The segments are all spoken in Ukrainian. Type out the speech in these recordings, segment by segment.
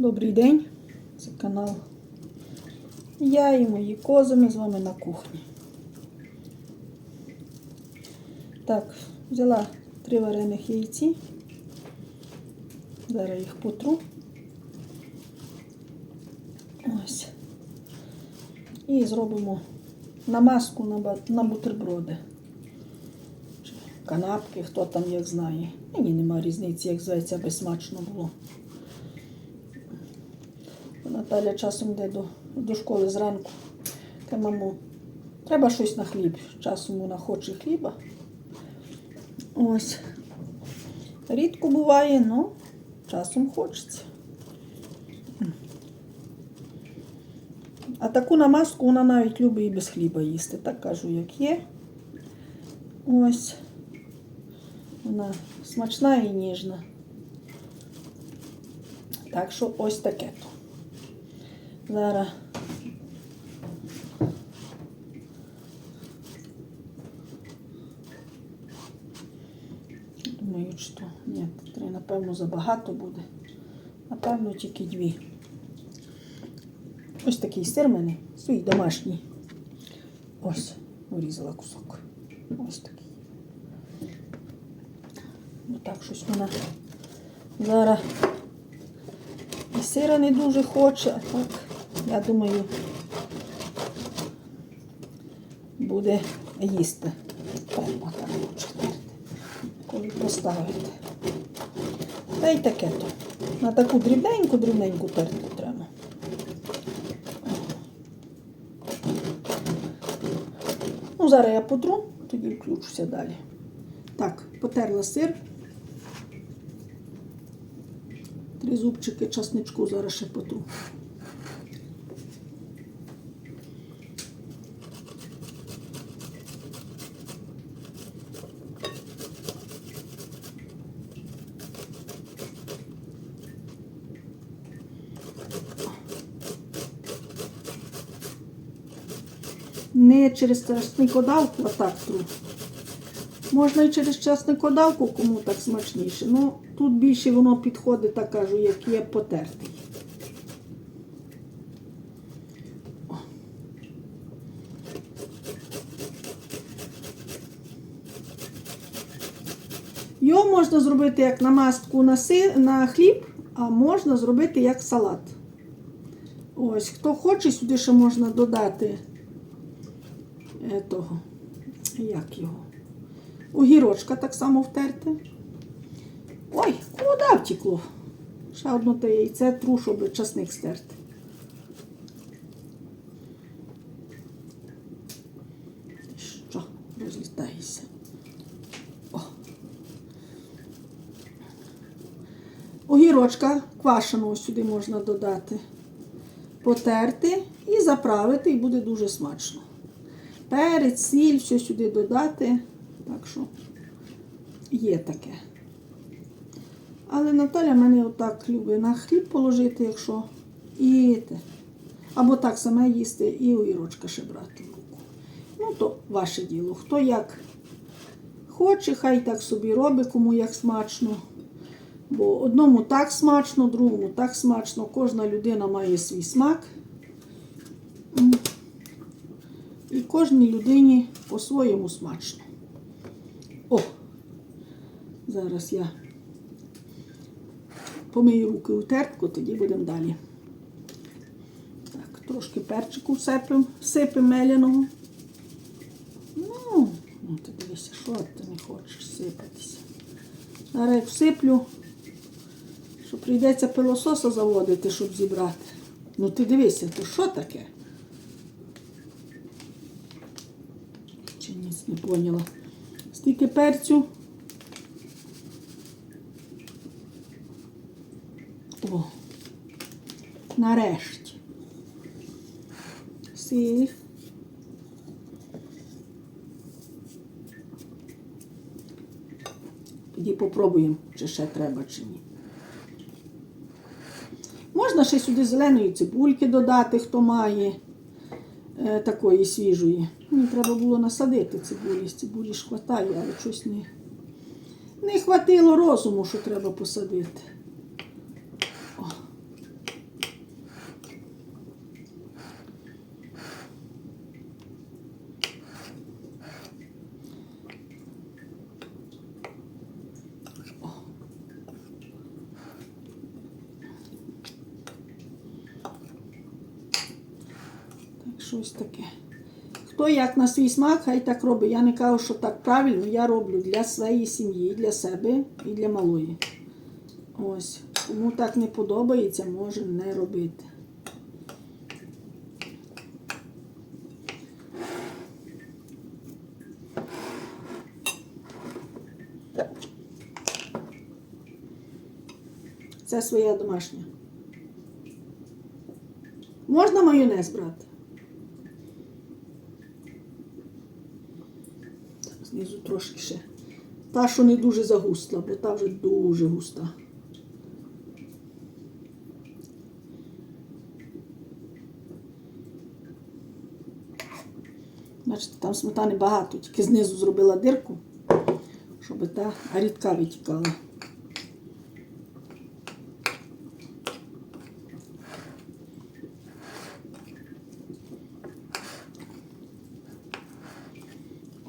Добрий день, це канал. Я і мої кози, ми з вами на кухні. Так, взяла три варених яйці. Зараз їх потру. Ось. І зробимо намазку на, бутерброди. Канапки, хто там як знає. Мені нема різниці, як зветься, аби смачно було. Наталя часом йде до, до школи зранку. Каже, мамо, треба щось на хліб. Часом вона хоче хліба. Ось. Рідко буває, але часом хочеться. А таку намазку вона навіть любить і без хліба їсти. Так кажу, як є. Ось. Вона смачна і ніжна. Так що ось таке. Зараз. Думаю, що ні, три, напевно, забагато буде. Напевно, тільки дві. Ось такий сир в мене, свій домашній. Ось, урізала кусок. Ось такий. Отак щось вона зараз і сира не дуже хоче, а так, я думаю, буде їсти. Певно, там лучше коли поставити. Та й таке то. На таку дрібненьку-дрібненьку терти треба. Ну, зараз я потру, тоді включуся далі. Так, потерла сир. Три зубчики часничку зараз ще потру. Не через часникодавку, а так тру. Можна і через часникодавку, кому так смачніше. Ну, тут більше воно підходить, так кажу, як є потертий. Його можна зробити як намазку на, си, на хліб, а можна зробити як салат. Ось, хто хоче, сюди ще можна додати того, як його. Огірочка так само втерти. Ой, вода втекло. Ще одно те яйце тру, щоб часник стерти. Що, розлітається. О. Огірочка квашеного сюди можна додати. Потерти і заправити, і буде дуже смачно. Перець, сіль, все сюди додати. Так що є таке. Але Наталя мене отак любить на хліб положити, якщо і те. Або так саме їсти і огірочка ще брати в руку. Ну, то ваше діло. Хто як хоче, хай так собі робить, кому як смачно. Бо одному так смачно, другому так смачно. Кожна людина має свій смак. І кожній людині по-своєму смачно. О! Зараз я помию руки у тертку, тоді будемо далі. Так, трошки перчику всипемо, всипемо меляного. Ну, ну ти дивися, що ти не хочеш сипатися. Зараз як всиплю, що прийдеться пилососа заводити, щоб зібрати. Ну ти дивися, то що таке? Чи ніц не поняла. Стільки перцю. О, нарешті. Сіль. Тоді попробуємо, чи ще треба, чи ні. Можна ще сюди зеленої цибульки додати, хто має такої свіжої. Мені треба було насадити цибулі. З цибулі ж хватає, але щось не, не хватило розуму, що треба посадити. Що ось таке. Хто як на свій смак, хай так робить. Я не кажу, що так правильно, я роблю для своєї сім'ї, для себе і для малої. Ось. Кому так не подобається, може не робити. Це своя домашня. Можна майонез брати? Так, знизу трошки ще. Та, що не дуже загустла, бо та вже дуже густа. Бачите, там сметани багато, тільки знизу зробила дирку, щоб та рідка витікала.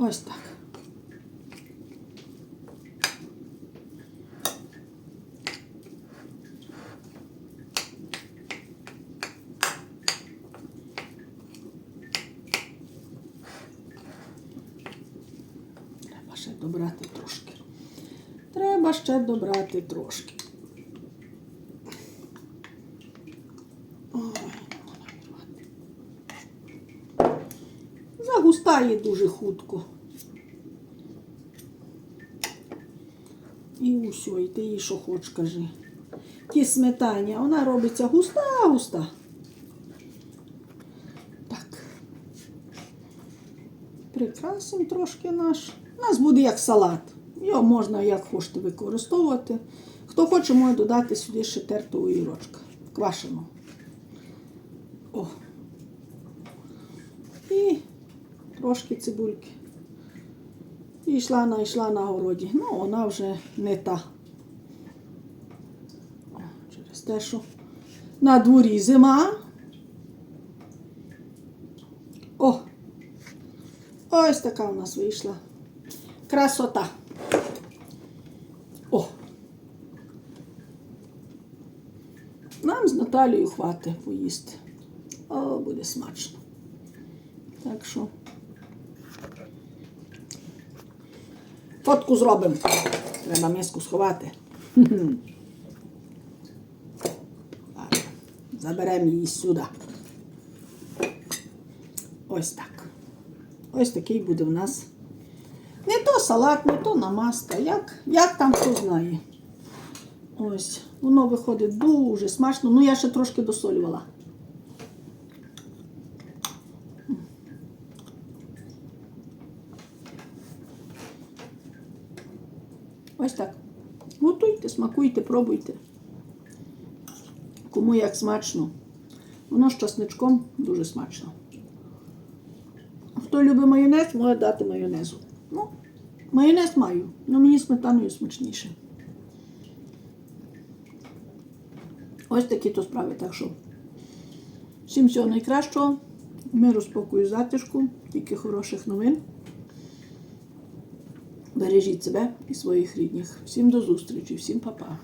Ось так. Треба ще добрати трошки. Треба ще добрати трошки. Загустає дуже хутко. І усьо, і ти їй що хоч кажи. Ті сметані, а вона робиться густа-густа. Так. Прикрасимо трошки наш. У нас буде як салат. Його можна як хочете використовувати. Хто хоче, може додати сюди ще тертого ірочка. Квашеного. О. І трошки цибульки. І йшла на йшла на городі. Ну, вона вже не та. Через те, що на дворі зима. О! Ось така у нас вийшла. Красота. О! Нам з Наталією хватить поїсти. О, буде смачно. Так що. Фотку зробимо. Треба миску сховати. Заберемо її сюди. Ось так. Ось такий буде в нас. Не то салат, не то намазка. Як, як там хто знає. Ось. Воно виходить дуже смачно. Ну, я ще трошки досолювала. Ось так. Готуйте, смакуйте, пробуйте. Кому як смачно. Воно з часничком дуже смачно. Хто любить майонез, може дати майонезу. Ну, майонез маю, але мені сметаною смачніше. Ось такі то справи. Так що всім всього найкращого. Миру, спокою, затишку, тільки хороших новин. Бережіть себе і своїх рідних. Всім до зустрічі, всім па-па.